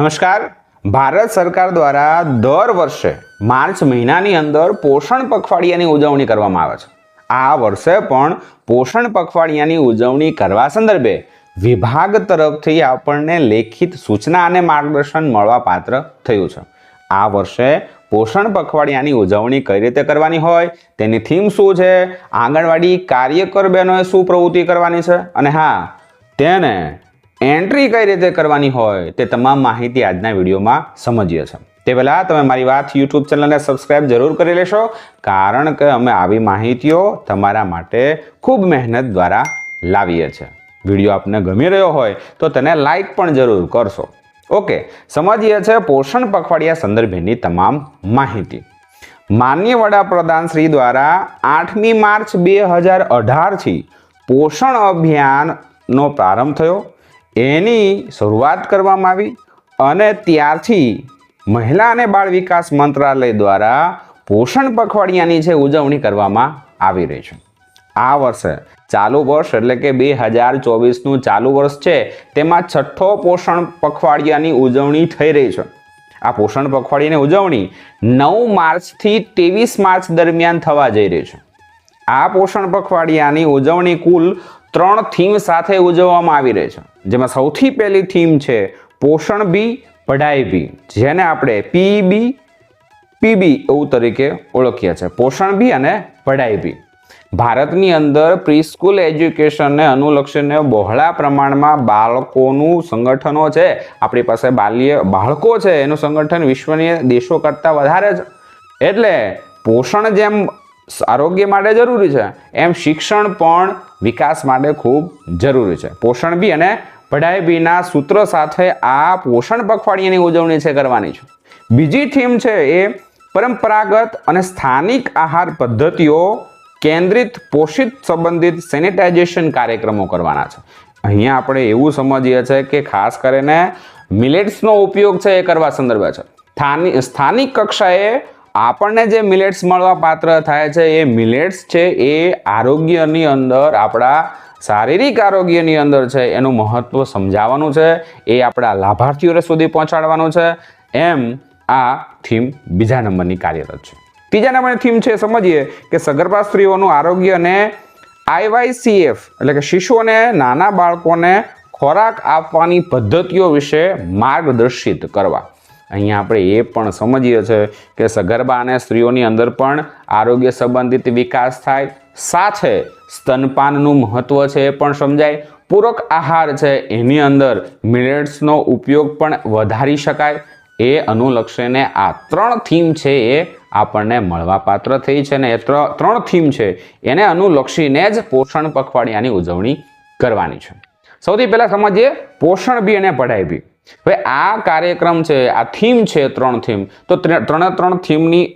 નમસ્કાર. ભારત સરકાર દ્વારા દર વર્ષે માર્ચ મહિનાની અંદર પોષણ પખવાડિયાની ઉજવણી કરવામાં આવે છે. આ વર્ષે પણ પોષણ પખવાડિયાની ઉજવણી કરવા સંદર્ભે વિભાગ તરફથી આપણને લેખિત સૂચના અને માર્ગદર્શન મળવા પાત્ર થયું છે. આ વર્ષે પોષણ પખવાડિયાની ઉજવણી કઈ રીતે કરવાની હોય તેની થીમ શું છે? આંગણવાડી કાર્યકર બહેનોએ શું પ્રવૃત્તિ કરવાની છે? અને હા, તેને એન્ટ્રી કઈ રીતે કરવાની હોય તે તમામ માહિતી આજના વિડીયોમાં સમજીએ છીએ. તે પહેલાં તમે મારી વાત યુટ્યુબ ચેનલને સબસ્ક્રાઇબ જરૂર કરી લેશો, કારણ કે અમે આવી માહિતીઓ તમારા માટે ખૂબ મહેનત દ્વારા લાવીએ છીએ. વીડિયો આપને ગમી રહ્યો હોય તો તેને લાઈક પણ જરૂર કરશો. ઓકે સમજીએ છે પોષણ પખવાડિયા સંદર્ભેની તમામ માહિતી. માન્ય વડાપ્રધાન શ્રી દ્વારા આઠમી માર્ચ બે હજાર અઢારથી પોષણ અભિયાનનો પ્રારંભ થયો. એની શરૂઆત કરવામાં આવી અને ત્યારથી મહિલા અને બાળ વિકાસ મંત્રાલય દ્વારા પોષણ પખવાડિયાની છે ઉજવણી કરવામાં આવી રહી છે. આ વર્ષે ચાલુ વર્ષ એટલે કે બે હજાર ચોવીસનું ચાલુ વર્ષ છે, તેમાં છઠ્ઠો પોષણ પખવાડિયાની ઉજવણી થઈ રહી છે. આ પોષણ પખવાડિયાની ઉજવણી નવ માર્ચથી ત્રેવીસ માર્ચ દરમિયાન થવા જઈ રહી છે. આ પોષણ પખવાડિયાની ઉજવણી કુલ ત્રણ થીમ સાથે ઉજવવામાં આવી રહી છે. જેમાં સૌથી પહેલી થીમ છે પોષણ બી, પઢાઈ બી. જેને આપણે પીબી પીબી એવું તરીકે ઓળખીએ છીએ. પોષણ બી અને પઢાઈ બી. ભારતની અંદર પ્રીસ્કૂલ એજ્યુકેશનને અનુલક્ષીને બહોળા પ્રમાણમાં બાળકોનું સંગઠનો છે. આપણી પાસે બાલ્ય, બાળકો છે. એનું સંગઠન વિશ્વની દેશો કરતાં વધારે છે. એટલે પોષણ જેમ આરોગ્ય માટે જરૂરી છે. એમ શિક્ષણ પણ વિકાસ માટે ખૂબ જરૂરી છે. પોષણ બી અને પઢાઈ બીના સૂત્ર સાથે આ પોષણ પખવાડિયાની ઉજવણી છે કરવાની છે. બીજી થીમ છે એ પરંપરાગત અને સ્થાનિક આહાર પદ્ધતિઓ કેન્દ્રિત પોષિત સંબંધિત સેનિટાઇઝેશન કાર્યક્રમો કરવાના છે. અહીંયા આપણે એવું સમજીએ છીએ કે ખાસ કરીને, મિલેટ્સનો ઉપયોગ છે એ કરવા સંદર્ભે છે. સ્થાનિક કક્ષાએ આપણને જે મિલેટ્સ મળવા પાત્ર થાય છે, એ મિલેટ્સ છે, એ આરોગ્યની અંદર, આપણા શારીરિક આરોગ્યની અંદર છે, એનું મહત્વ સમજાવવાનું છે, એ આપણા લાભાર્થીઓ સુધી પહોંચાડવાનું છે. એમ આ થીમ બીજા નંબરની કાર્યરત છે. ત્રીજા નંબરની થીમ છે, સમજીએ કે સગર્ભા સ્ત્રીઓનું આરોગ્ય અને આઈવાયસીએફ એટલે કે શિશુઓને નાના બાળકોને ખોરાક આપવાની પદ્ધતિઓ વિશે માર્ગદર્શિત કરવા. અહીંયા આપણે એ પણ સમજીએ છીએ કે સગર્ભા અને સ્ત્રીઓની અંદર પણ આરોગ્ય સંબંધિત વિકાસ થાય. સાથે સ્તનપાનનું મહત્વ છે એ પણ સમજાય. પૂરક આહાર છે એની અંદર મિલેટ્સનો ઉપયોગ પણ વધારી શકાય. એ અનુલક્ષીને આ ત્રણ થીમ છે એ આપણને મળવાપાત્ર થઈ છે ને એ ત્રણ થીમ છે એને અનુલક્ષીને જ પોષણ પખવાડિયાની ઉજવણી કરવાની છે. સૌથી પહેલાં સમજીએ પોષણ બી અને પઢાઈ બી. હવે આ કાર્યક્રમ છે, આ થીમ છે ત્રણ થીમ તો ત્રણે ત્રણ થીમની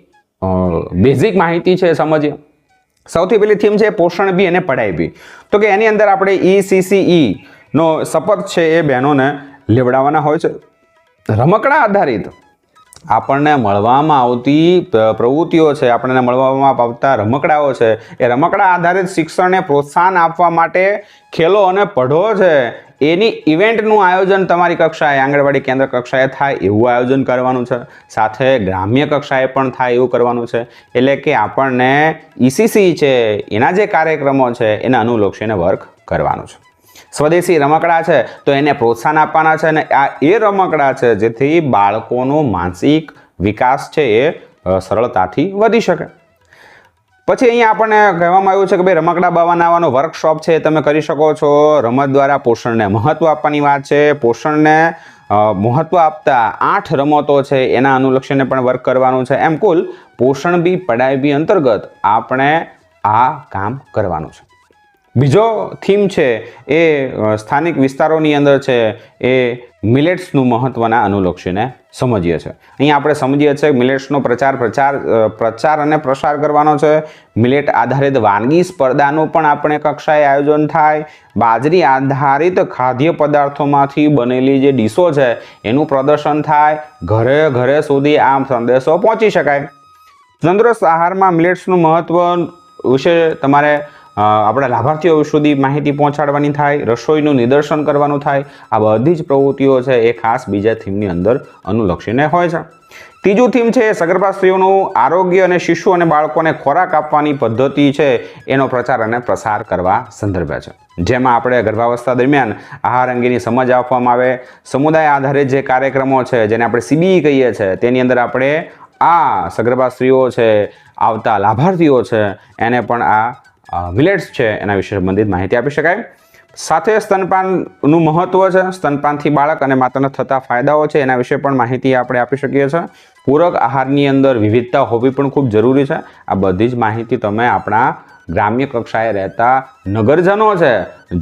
બેઝિક માહિતી છે સમજીએ. સૌથી પહેલી થીમ છે પોષણ બી અને પઢાઈ બી. તો કે એની અંદર આપણે E ઈસીસીઈ નો શપથ છે એ બહેનોને લેવડાવવાના હોય છે. રમકડા આધારિત. આપણને મળવામાં આવતી પ્રવૃત્તિઓ છે, આપણને મળવામાં આવતા રમકડાઓ છે, એ રમકડા આધારિત શિક્ષણને પ્રોત્સાહન આપવા માટે ખેલો અને પઢો છે. એની ઇવેન્ટનું આયોજન તમારી કક્ષાએ, આંગણવાડી કેન્દ્ર કક્ષાએ થાય એવું આયોજન કરવાનું છે. સાથે ગ્રામ્ય કક્ષાએ પણ થાય એવું કરવાનું છે. એટલે કે આપણને ઈસીસી છે, એના જે કાર્યક્રમો છે, એને અનુલક્ષીને વર્ક કરવાનું છે. સ્વદેશી રમકડા છે, તો એને પ્રોત્સાહન આપવાના છે અને આ એ રમકડા છે, જેથી બાળકોનો માનસિક વિકાસ છે એ સરળતાથી વધી શકે. પછી અહીંયા આપણને કહેવામાં આવ્યું છે કે ભાઈ રમકડા બનાવવાનો વર્કશોપ છે, તમે કરી શકો છો. રમત દ્વારા પોષણને મહત્વ આપવાની વાત છે. પોષણને મહત્ત્વ આપતા આઠ રમતો છે, એના અનુલક્ષીને પણ વર્ક કરવાનું છે. એમ કુલ પોષણ બી પડાય બી અંતર્ગત આપણે આ કામ કરવાનું છે. બીજો થીમ છે એ સ્થાનિક વિસ્તારોની અંદર છે એ મિલેટ્સનું મહત્ત્વના અનુલક્ષીને સમજીએ છીએ અહીંયા આપણે સમજીએ છીએ મિલેટ્સનો પ્રચાર પ્રચાર પ્રચાર અને પ્રસાર કરવાનો છે. મિલેટ આધારિત વાનગી સ્પર્ધાનું પણ આપણે કક્ષાએ આયોજન થાય. બાજરી આધારિત ખાદ્ય પદાર્થોમાંથી બનેલી જે ડીશો છે એનું પ્રદર્શન થાય. ઘરે ઘરે સુધી આ સંદેશો પહોંચી શકાય. તંદુરસ્ત આહારમાં મિલેટ્સનું મહત્ત્વ વિશે તમારે આપણા લાભાર્થીઓ સુધી માહિતી પહોંચાડવાની થાય, રસોઈનું નિદર્શન કરવાનું થાય, આ બધી જ પ્રવૃત્તિઓ છે એ ખાસ બીજા થીમની અંદર અનુલક્ષીને હોય છે. ત્રીજું થીમ છે સગર્ભા સ્ત્રીઓનું આરોગ્ય અને શિશુ અને બાળકોને ખોરાક આપવાની પદ્ધતિ છે એનો પ્રચાર અને પ્રસાર કરવા સંદર્ભે છે. જેમાં આપણે ગર્ભાવસ્થા દરમિયાન આહાર અંગેની સમજ આપવામાં આવે, સમુદાય આધારિત જે કાર્યક્રમો છે જેને આપણે સીબીઈ કહીએ છીએ તેની અંદર આપણે આ સગર્ભા સ્ત્રીઓ છે, આવતા લાભાર્થીઓ છે, એને પણ આ મિલેટ્સ છે, એના વિશે સંબંધિત માહિતી આપી શકાય. સાથે સ્તનપાનનું મહત્વ છે, સ્તનપાનથી બાળક અને માતાને થતા ફાયદાઓ છે, એના વિશે પણ માહિતી આપણે આપી શકીએ છીએ. પૂરક આહારની અંદર વિવિધતા હોવી પણ ખૂબ જરૂરી છે. આ બધી જ માહિતી તમે આપણા ગ્રામ્ય કક્ષાએ રહેતા નગરજનો છે,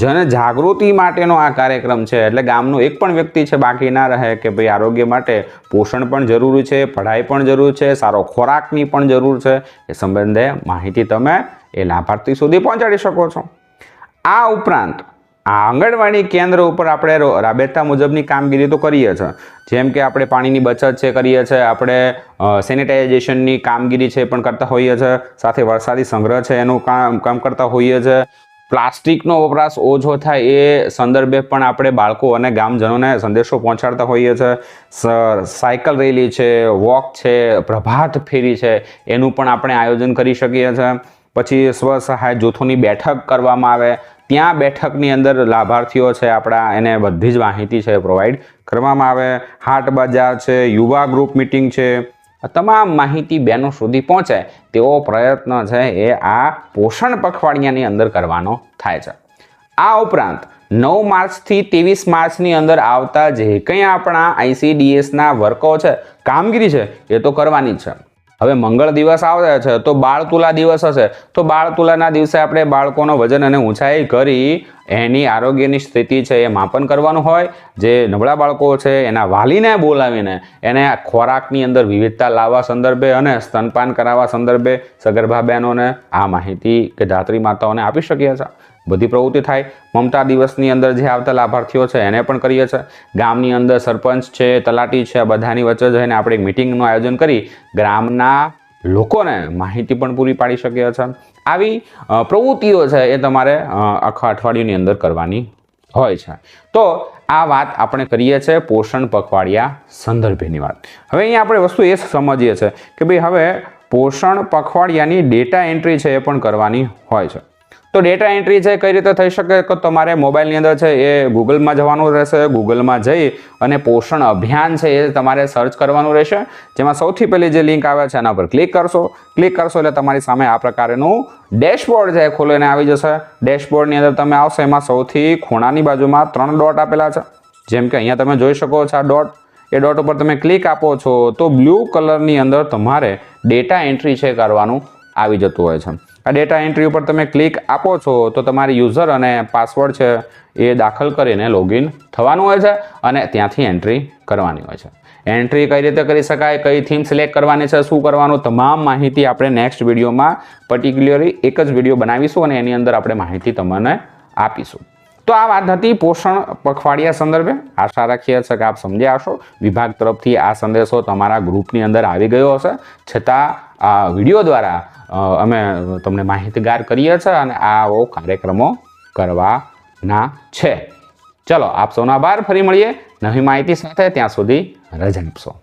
જેને જાગૃતિ માટેનો આ કાર્યક્રમ છે. એટલે ગામનો એક પણ વ્યક્તિ છે, બાકી ના રહે કે ભાઈ આરોગ્ય માટે પોષણ પણ જરૂરી છે, પઢાઈ પણ જરૂર છે, સારો ખોરાકની પણ જરૂર છે. એ સંબંધે માહિતી તમે એ લાભાર્થી સુધી પહોંચાડી શકો છો. આ ઉપરાંત, આ આંગણવાડી કેન્દ્ર ઉપર આપણે રાબેતા મુજબની કામગીરી તો કરીએ છીએ. જેમ કે આપણે પાણીની બચત છે, કરીએ છીએ. આપણે સેનિટાઇઝેશનની કામગીરી છે પણ કરતા હોઈએ છીએ. સાથે વરસાદી સંગ્રહ છે, એનું કામ કામ કરતા હોઈએ છીએ. પ્લાસ્ટિકનો વપરાશ ઓછો થાય એ સંદર્ભે પણ આપણે બાળકો અને ગામજનોને સંદેશો પહોંચાડતા હોઈએ છીએ. સાયકલ રેલી છે, વોક છે, પ્રભાત ફેરી છે, એનું પણ આપણે આયોજન કરી શકીએ છીએ. પછી સ્વસહાય જૂથોની બેઠક કરવામાં આવે. ત્યાં બેઠકની અંદર લાભાર્થીઓ છે, આપણા એને બધી જ માહિતી છે પ્રોવાઈડ કરવામાં આવે. હાટ બજાર છે, યુવા ગ્રુપ મિટિંગ છે. તમામ માહિતી બહેનો સુધી પહોંચે તેવો પ્રયત્ન છે એ આ પોષણ પખવાડિયાની અંદર કરવાનો થાય છે. આ ઉપરાંત નવ માર્ચથી ત્રેવીસ માર્ચની અંદર આવતા જે કંઈ આપણા આઈસીડીએસના વર્કો છે, કામગીરી છે એ તો કરવાની જ છે. હવે મંગળ દિવસ આવે છે, તો બાળ તુલા દિવસ હશે. તો બાળ તુલાના દિવસે આપણે બાળકોનો વજન અને ઊંચાઈ કરી એની આરોગ્યની સ્થિતિ છે એ માપન કરવાનું હોય. જે નબળા બાળકો છે એના વાલીને બોલાવીને એને ખોરાકની અંદર વિવિધતા લાવવા સંદર્ભે અને સ્તનપાન કરાવવા સંદર્ભે સગર્ભા બહેનોને આ માહિતી કે ધાત્રી માતાઓને આપી શકીએ છીએ. બધી પ્રવૃત્તિ થાય. મમતા દિવસની અંદર જે આવતા લાભાર્થીઓ છે એને પણ કરીએ છીએ. ગામની અંદર સરપંચ છે, તલાટી છે બધાની વચ્ચે જઈને આપણે એક મિટિંગનું આયોજન કરી ગ્રામના લોકોને માહિતી પણ પૂરી પાડી શકીએ છીએ. આવી પ્રવૃત્તિઓ છે એ તમારે આખા અઠવાડિયાની અંદર કરવાની હોય છે. તો આ વાત આપણે કરીએ છીએ પોષણ પખવાડિયા સંદર્ભેની વાત. હવે અહીંયા આપણે વસ્તુ એ સમજીએ છીએ કે ભાઈ હવે પોષણ પખવાડિયાની ડેટા એન્ટ્રી છે એ પણ કરવાની હોય છે. તો ડેટા એન્ટ્રી છે કઈ રીતે થઈ શકે કે તમારે મોબાઈલની અંદર છે એ ગૂગલમાં જવાનું રહેશે. ગૂગલમાં જઈ અને પોષણ અભિયાન છે એ તમારે સર્ચ કરવાનું રહેશે. જેમાં સૌથી પહેલી જે લિંક આવે છે, એના પર ક્લિક કરશો. ક્લિક કરશો એટલે તમારી સામે આ પ્રકારનું ડેશબોર્ડ છે ખોલીને આવી જશે. ડેશબોર્ડની અંદર તમે આવશો, એમાં સૌથી ખૂણાની બાજુમાં ત્રણ ડોટ આપેલા છે. જેમ કે અહીંયા તમે જોઈ શકો છો આ ડોટ એ ડોટ ઉપર તમે ક્લિક આપો છો, તો બ્લુ કલરની અંદર તમારે ડેટા એન્ટ્રી છે કરવાનું આવી જતું હોય છે. આ ડેટા એન્ટ્રી ઉપર તમે ક્લિક આપો છો તો તમારી યુઝર અને પાસવર્ડ છે એ દાખલ કરીને લોગિન થવાનું હોય છે અને ત્યાંથી એન્ટ્રી કરવાની હોય છે. એન્ટ્રી કઈ રીતે કરી શકાય, કઈ થીમ સિલેક્ટ કરવાની છે, શું કરવાનું, તમામ માહિતી આપણે નેક્સ્ટ વિડીયોમાં પર્ટિક્યુલરલી એક જ વીડિયો બનાવીશું અને એની અંદર આપણે માહિતી તમને આપીશું. તો આ વાત હતી પોષણ પખવાડિયા સંદર્ભે. આશા રાખીએ છીએ કે આપ સમજ્યા હશો. વિભાગ તરફથી આ સંદેશો તમારા ગ્રુપની અંદર આવી ગયો હશે. છતાં આ વીડિયો દ્વારા અમે તમને માહિતગાર કરીએ છીએ અને આવો કાર્યક્રમો કરવાના છે. ચલો, આપ સૌનો આભાર. ફરી મળીએ નવી માહિતી સાથે. ત્યાં સુધી રજા આપશો.